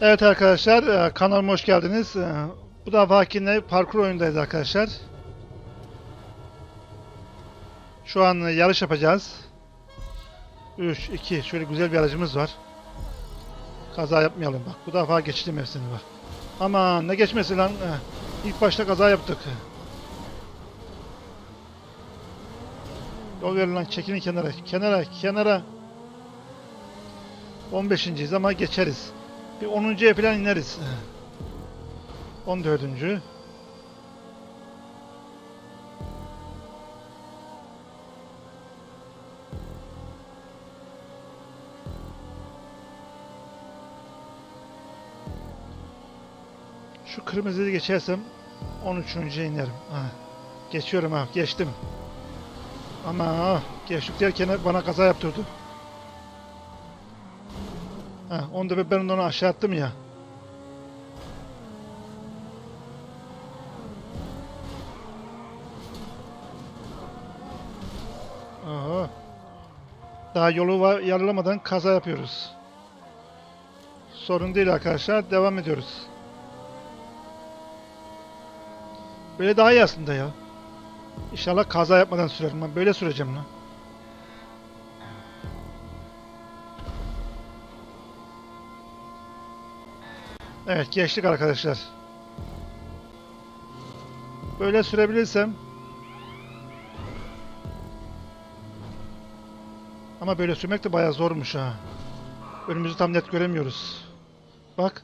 Evet arkadaşlar e, kanalıma hoş geldiniz. E, Bu da Vakin'le parkur oyundayız arkadaşlar. Şu an yarış yapacağız. 3, 2, şöyle güzel bir aracımız var. Kaza yapmayalım bak. Bu defa geçtim hepsini bak. Ama ne geçmesi lan. E, İlk başta kaza yaptık. Yol verin lan çekilin kenara. Kenara, kenara. 15.yiz ama geçeriz. Bir 10.ya falan ineriz. 14. Şu kırmızıyı geçersem 13.ye inerim. Ha. Geçiyorum ha, geçtim. Ama geçtik derken bana kaza yaptırdı. Ha, onu da ben onu aşağı attım ya. Aha. Daha yolu var, yarılamadan kaza yapıyoruz. Sorun değil arkadaşlar. Devam ediyoruz. Böyle daha iyi aslında ya. İnşallah kaza yapmadan sürerim. Ben böyle süreceğim lan. Evet geçtik arkadaşlar. Böyle sürebilirsem Ama böyle sürmek de bayağı zormuş ha. Önümüzü tam net göremiyoruz. Bak.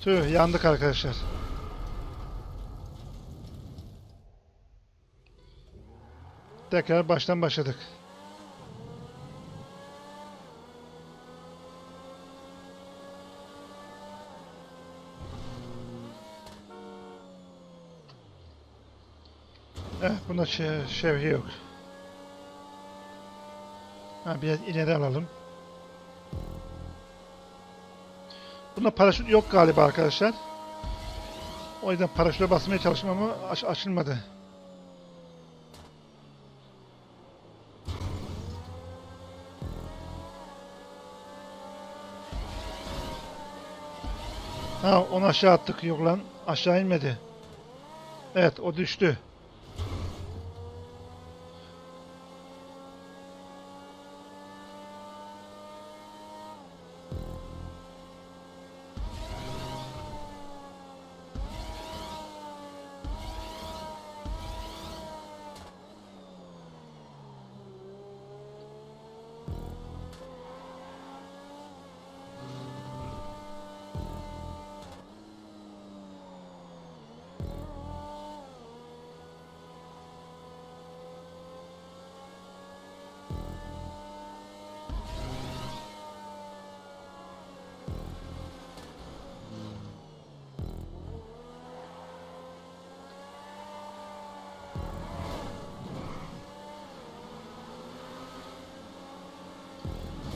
Tüh yandık arkadaşlar. Tekrar baştan başladık. Eh, bunda şey, şevhi yok. Ha, biraz ileri alalım. Bunda paraşüt yok galiba arkadaşlar. O yüzden paraşüte basmaya çalıştım ama aç açılmadı. Ha onu aşağı attık. Yok lan aşağı inmedi. Evet o düştü.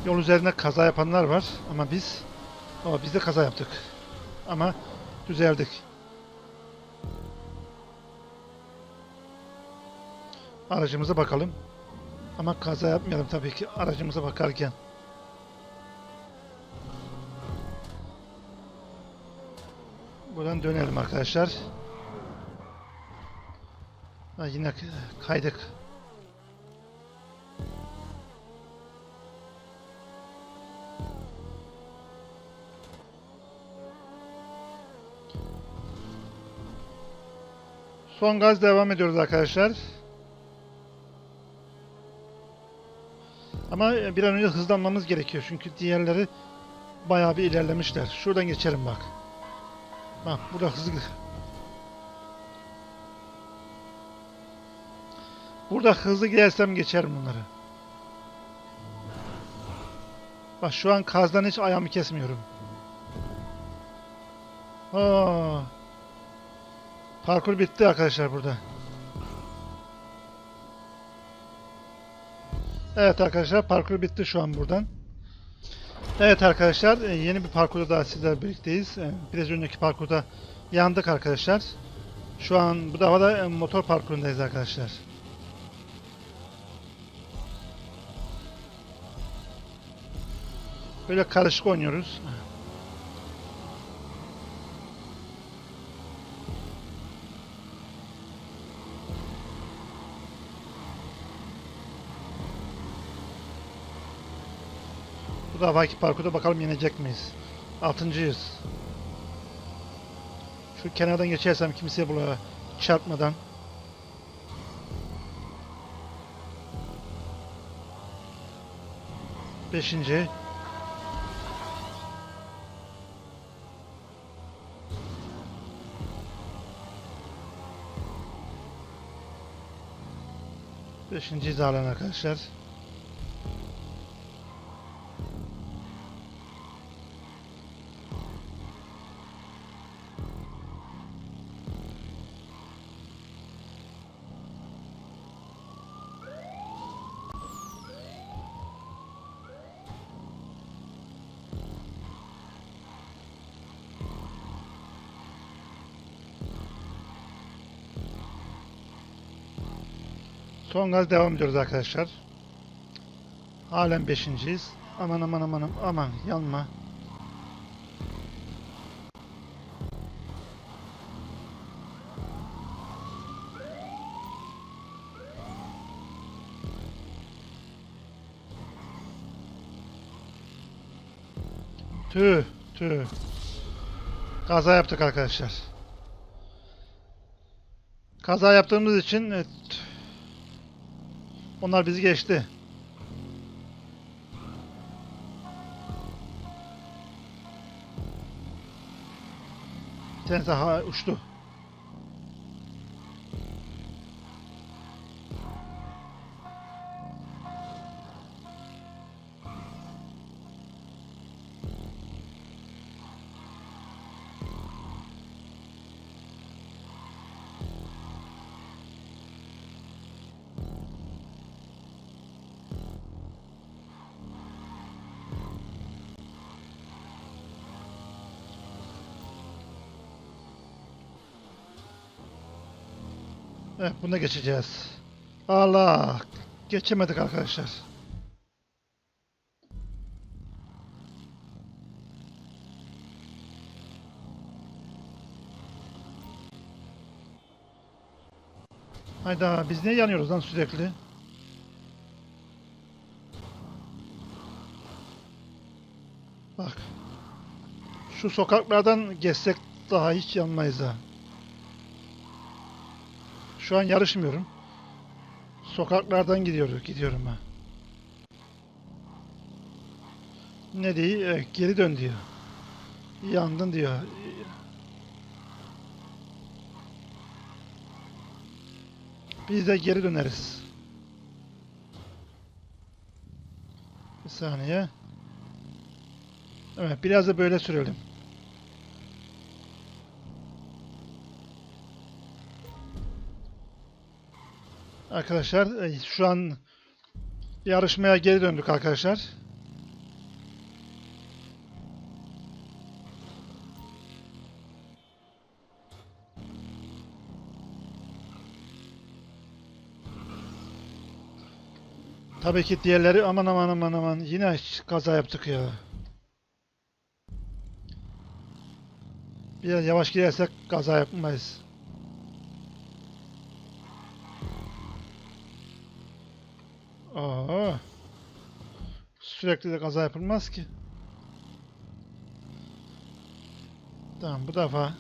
Yol üzerinde kaza yapanlar var ama biz ama biz de kaza yaptık. Ama düzeldik. Aracımıza bakalım. Ama kaza yapmayalım tabii ki aracımıza bakarken. Buradan dönelim arkadaşlar. Ha, yine kaydık. Son gaz devam ediyoruz arkadaşlar. Ama bir an önce hızlanmamız gerekiyor. Çünkü diğerleri bayağı bir ilerlemişler. Şuradan geçelim bak. Bak burada hızlı. Burada hızlı gidersem geçerim bunları. Bak şu an kazdan hiç ayağımı kesmiyorum. Aa. Parkur bitti arkadaşlar burada. Evet arkadaşlar parkur bitti şu an buradan. Evet arkadaşlar e, yeni bir parkurda daha sizlerle birlikteyiz. E, Biraz önceki parkurda yandık arkadaşlar. Şu an bu defa da e, motor parkurundayız arkadaşlar. Böyle karışık oynuyoruz. Bu defaki parkurda bakalım yenecek miyiz? Altıncıyız. Şu kenardan geçersem kimseye bula çarpmadan. Beşinci. Beşinci hizalan arkadaşlar. Son gaz devam ediyoruz arkadaşlar. Halen beşinciyiz. Aman aman aman aman yanma. Tüh tüh. Kaza yaptık arkadaşlar. Kaza yaptığımız için evet, onlar bizi geçti. Bir tanesi uçtu. Evet buna geçeceğiz. Allah! Geçemedik arkadaşlar. Hayda biz niye yanıyoruz lan sürekli? Bak. Şu sokaklardan geçsek daha hiç yanmayız ha. Şu an yarışmıyorum. Sokaklardan gidiyoruz, gidiyorum ben. Ne diyor? Evet, geri dön diyor. Yandın diyor. Biz de geri döneriz. Bir saniye. Evet, biraz da böyle sürelim. Arkadaşlar e, şu an yarışmaya geri döndük arkadaşlar. Tabii ki diğerleri aman aman aman aman yine kaza yaptık ya. Biraz yavaş gidersek kaza yapmayız. Aa. Sürekli de kaza yapılmaz ki. Tamam bu defa.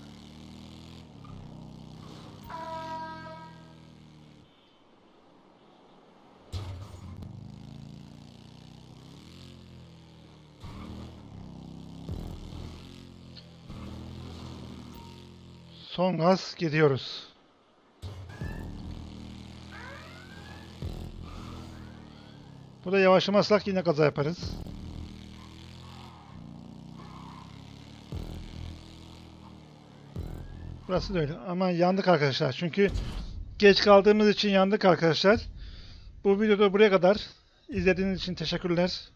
Son gaz gidiyoruz. Burada yavaşlamazsak yine kaza yaparız. Burası da öyle. Ama yandık arkadaşlar. Çünkü geç kaldığımız için yandık arkadaşlar. Bu videoda buraya kadar. İzlediğiniz için teşekkürler.